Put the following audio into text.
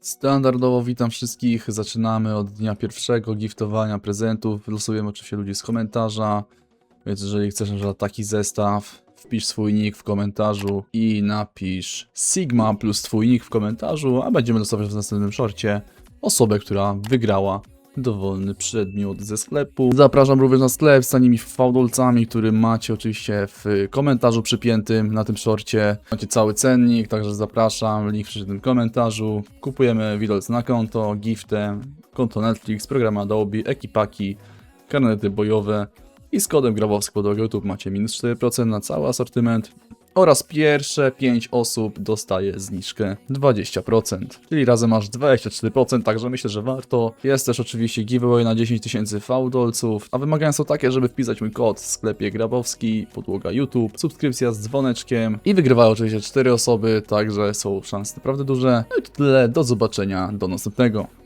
Standardowo witam wszystkich. Zaczynamy od dnia pierwszego giftowania prezentów. Losujemy oczywiście ludzi z komentarza. Więc jeżeli chcesz na taki zestaw, wpisz swój nick w komentarzu i napisz Sigma plus twój nick w komentarzu, a będziemy losować w następnym shorcie osobę, która wygrała dowolny przedmiot ze sklepu. Zapraszam również na sklep z tanimi fałdolcami, który macie oczywiście w komentarzu przypiętym na tym shorcie. Macie cały cennik, także zapraszam, link w tym komentarzu. Kupujemy widolc na konto, giftem, konto Netflix, program Adobe, ekipaki, karnety bojowe i z kodem Grabowski pod YouTube macie minus 4% na cały asortyment oraz pierwsze 5 osób dostaje zniżkę 20%, czyli razem masz 24%, także myślę, że warto. Jest też oczywiście giveaway na 10 tysięcy fałdolców, a wymagania są takie, żeby wpisać mój kod w sklepie Grabowski, podłoga YouTube, subskrypcja z dzwoneczkiem i wygrywają oczywiście 4 osoby, także są szanse naprawdę duże. No i to tyle, do zobaczenia, do następnego.